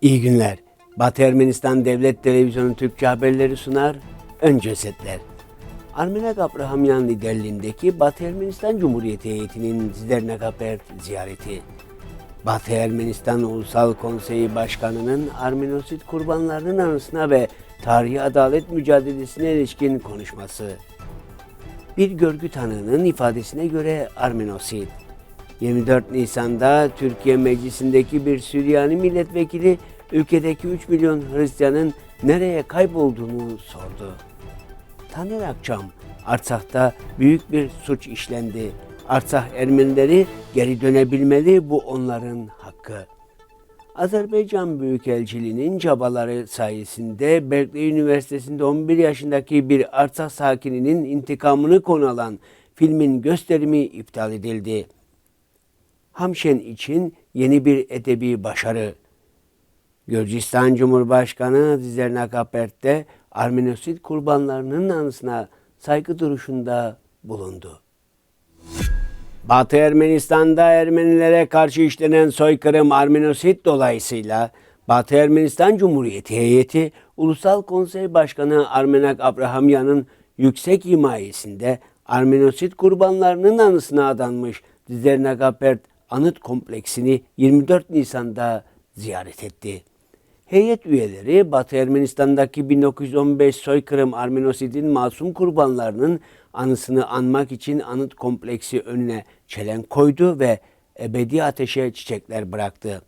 İyi günler. Batı Ermenistan Devlet Televizyonu Türkçe haberleri sunar. Önce setler. Armenak Abrahamyan liderliğindeki Batı Ermenistan Cumhuriyeti heyetinin Zidernakapert ziyareti. Batı Ermenistan Ulusal Konseyi Başkanı'nın Armenosit kurbanlarının anısına ve tarihi adalet mücadelesine ilişkin konuşması. Bir görgü tanığının ifadesine göre Armenosit. 24 Nisan'da Türkiye Meclisi'ndeki bir Süryani milletvekili ülkedeki 3 milyon Hristiyanın nereye kaybolduğunu sordu. Taner Akçam, Artsak'ta büyük bir suç işlendi. Artsakh Ermenileri geri dönebilmeli, bu onların hakkı. Azerbaycan Büyükelçiliği'nin çabaları sayesinde Berkeley Üniversitesi'nde 11 yaşındaki bir Artsakh sakininin intikamını konu alan filmin gösterimi iptal edildi. Hamşen için yeni bir edebi başarı. Gürcistan Cumhurbaşkanı Zizernakapert'te Armenosit kurbanlarının anısına saygı duruşunda bulundu. Batı Ermenistan'da Ermenilere karşı işlenen soykırım Armenosit dolayısıyla Batı Ermenistan Cumhuriyeti heyeti Ulusal Konsey Başkanı Armenak Abrahamyan'ın yüksek himayesinde Armenosit kurbanlarının anısına adanmış Dizernagapert Anıt Kompleksini 24 Nisan'da ziyaret etti. Heyet üyeleri Batı Ermenistan'daki 1915 soykırım Armenosid'in masum kurbanlarının anısını anmak için anıt kompleksi önüne çelenk koydu ve ebedi ateşe çiçekler bıraktı.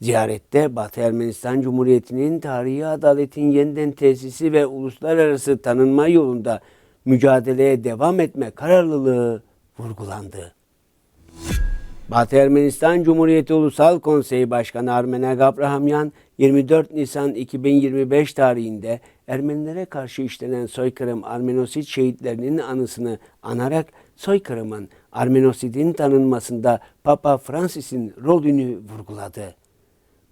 Ziyarette Batı Ermenistan Cumhuriyeti'nin tarihi adaletin yeniden tesisi ve uluslararası tanınma yolunda mücadeleye devam etme kararlılığı vurgulandı. Batı Ermenistan Cumhuriyeti Ulusal Konseyi Başkanı Armenak Abrahamyan 24 Nisan 2025 tarihinde Ermenilere karşı işlenen soykırım Armenosit şehitlerinin anısını anarak soykırımın Armenosid'in tanınmasında Papa Francis'in rolünü vurguladı.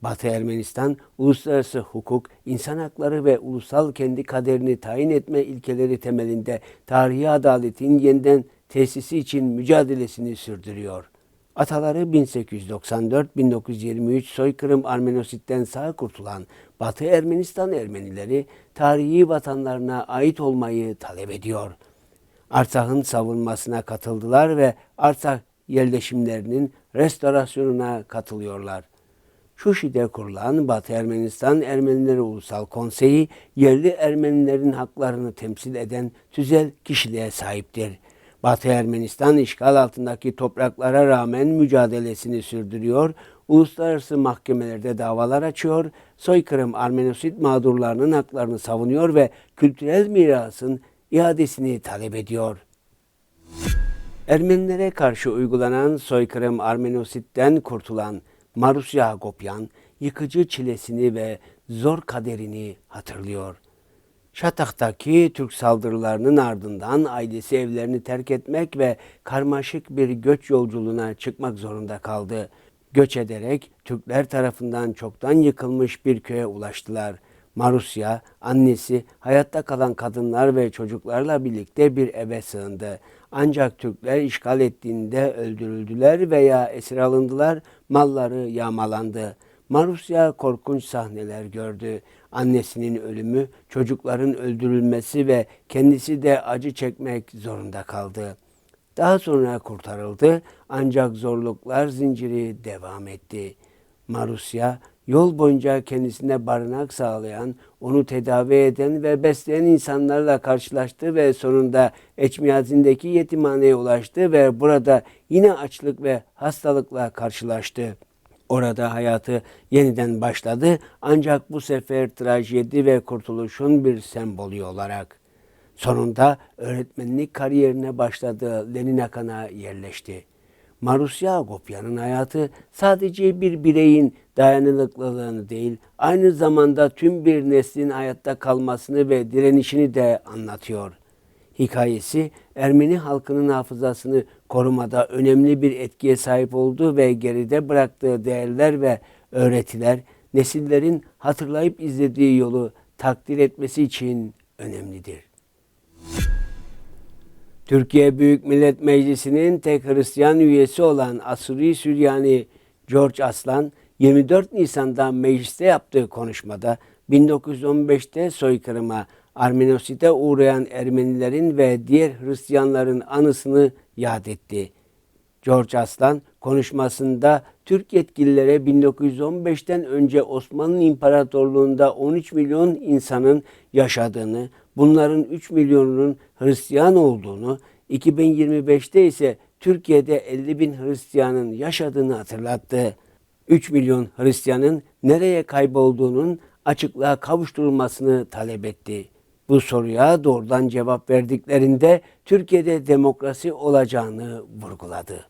Batı Ermenistan, uluslararası hukuk, insan hakları ve ulusal kendi kaderini tayin etme ilkeleri temelinde tarihi adaletin yeniden tesisi için mücadelesini sürdürüyor. Ataları 1894-1923 soykırım Armenosit'ten sağ kurtulan Batı Ermenistan Ermenileri tarihi vatanlarına ait olmayı talep ediyor. Artsak'ın savunmasına katıldılar ve Artsak yerleşimlerinin restorasyonuna katılıyorlar. Şuşi'de kurulan Batı Ermenistan Ermenileri Ulusal Konseyi, yerli Ermenilerin haklarını temsil eden tüzel kişiliğe sahiptir. Batı Ermenistan işgal altındaki topraklara rağmen mücadelesini sürdürüyor, uluslararası mahkemelerde davalar açıyor, soykırım Armenosit mağdurlarının haklarını savunuyor ve kültürel mirasın iadesini talep ediyor. Ermenilere karşı uygulanan soykırım Armenosit'ten kurtulan Marusya Agopyan, yıkıcı çilesini ve zor kaderini hatırlıyor. Şatak'taki Türk saldırılarının ardından ailesi evlerini terk etmek ve karmaşık bir göç yolculuğuna çıkmak zorunda kaldı. Göç ederek Türkler tarafından çoktan yıkılmış bir köye ulaştılar. Marusya, annesi, hayatta kalan kadınlar ve çocuklarla birlikte bir eve sığındı. Ancak Türkler işgal ettiğinde öldürüldüler veya esir alındılar, malları yağmalandı. Marusya korkunç sahneler gördü. Annesinin ölümü, çocukların öldürülmesi ve kendisi de acı çekmek zorunda kaldı. Daha sonra kurtarıldı ancak zorluklar zinciri devam etti. Marusya yol boyunca kendisine barınak sağlayan, onu tedavi eden ve besleyen insanlarla karşılaştı ve sonunda Eçmiyazin'deki yetimhaneye ulaştı ve burada yine açlık ve hastalıkla karşılaştı. Orada hayatı yeniden başladı ancak bu sefer trajedi ve kurtuluşun bir sembolü olarak. Sonunda öğretmenlik kariyerine başladığı Lenin Akan'a yerleşti. Marusya Agopyan'ın hayatı sadece bir bireyin dayanıklılığını değil, aynı zamanda tüm bir neslin hayatta kalmasını ve direnişini de anlatıyor. Hikayesi Ermeni halkının hafızasını korumada önemli bir etkiye sahip oldu ve geride bıraktığı değerler ve öğretiler nesillerin hatırlayıp izlediği yolu takdir etmesi için önemlidir. Türkiye Büyük Millet Meclisi'nin tek Hristiyan üyesi olan Asuri Süryani George Aslan 24 Nisan'da mecliste yaptığı konuşmada 1915'te soykırıma, Armenosite uğrayan Ermenilerin ve diğer Hristiyanların anısını yad etti. George Aslan konuşmasında Türk yetkililere 1915'ten önce Osmanlı İmparatorluğu'nda 13 milyon insanın yaşadığını, bunların 3 milyonunun Hristiyan olduğunu, 2025'te ise Türkiye'de 50 bin Hristiyanın yaşadığını hatırlattı. 3 milyon Hristiyanın nereye kaybolduğunun açıklığa kavuşturulmasını talep etti. Bu soruya doğrudan cevap verdiklerinde Türkiye'de demokrasi olacağını vurguladı.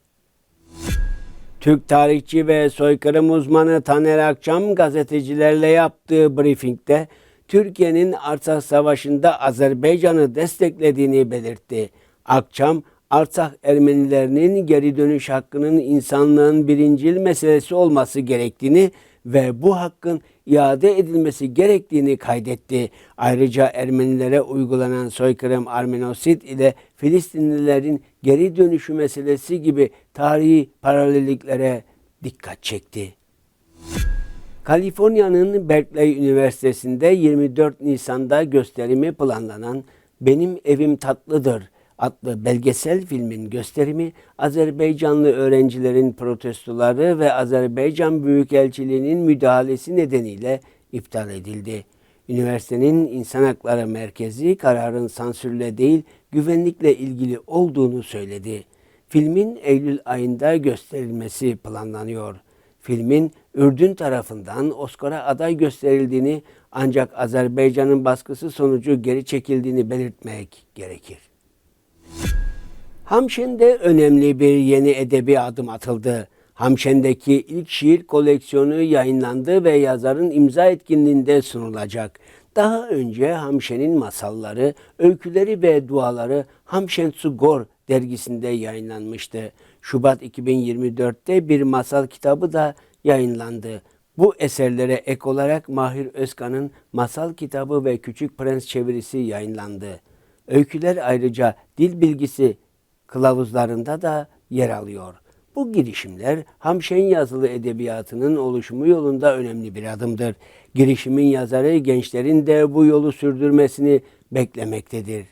Türk tarihçi ve soykırım uzmanı Taner Akçam gazetecilerle yaptığı briefingde Türkiye'nin Artsakh Savaşı'nda Azerbaycan'ı desteklediğini belirtti. Akçam, Artsakh Ermenilerinin geri dönüş hakkının insanlığın birincil meselesi olması gerektiğini ve bu hakkın iade edilmesi gerektiğini kaydetti. Ayrıca Ermenilere uygulanan soykırım Armenosit ile Filistinlilerin geri dönüşü meselesi gibi tarihi paralelliklere dikkat çekti. Kaliforniya'nın Berkeley Üniversitesi'nde 24 Nisan'da gösterimi planlanan Benim Evim Tatlıdır adlı belgesel filmin gösterimi Azerbaycanlı öğrencilerin protestoları ve Azerbaycan Büyükelçiliği'nin müdahalesi nedeniyle iptal edildi. Üniversitenin İnsan Hakları Merkezi kararın sansürle değil güvenlikle ilgili olduğunu söyledi. Filmin Eylül ayında gösterilmesi planlanıyor. Filmin Ürdün tarafından Oscar'a aday gösterildiğini ancak Azerbaycan'ın baskısı sonucu geri çekildiğini belirtmek gerekir. Hamşen'de önemli bir yeni edebi adım atıldı. Hamşen'deki ilk şiir koleksiyonu yayınlandı ve yazarın imza etkinliğinde sunulacak. Daha önce Hamşen'in masalları, öyküleri ve duaları Hamşen Sugor dergisinde yayınlanmıştı. Şubat 2024'te bir masal kitabı da yayınlandı. Bu eserlere ek olarak Mahir Özkan'ın masal kitabı ve Küçük Prens çevirisi yayınlandı. Öyküler ayrıca dil bilgisi kılavuzlarında da yer alıyor. Bu girişimler Hamşen yazılı edebiyatının oluşumu yolunda önemli bir adımdır. Girişimin yazarı gençlerin de bu yolu sürdürmesini beklemektedir.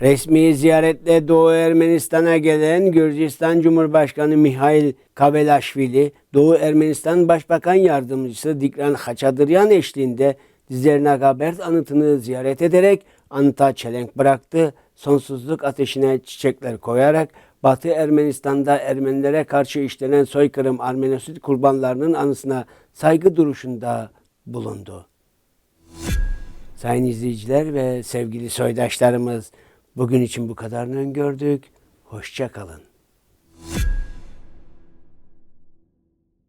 Resmi ziyaretle Doğu Ermenistan'a gelen Gürcistan Cumhurbaşkanı Mihail Kavelaşvili, Doğu Ermenistan Başbakan Yardımcısı Dikran Haçadıryan eşliğinde Dizernagabert anıtını ziyaret ederek anıta çelenk bıraktı, sonsuzluk ateşine çiçekler koyarak Batı Ermenistan'da Ermenilere karşı işlenen soykırım Armenosit kurbanlarının anısına saygı duruşunda bulundu. Sayın izleyiciler ve sevgili soydaşlarımız, bugün için bu kadarını öngördük. Hoşça kalın.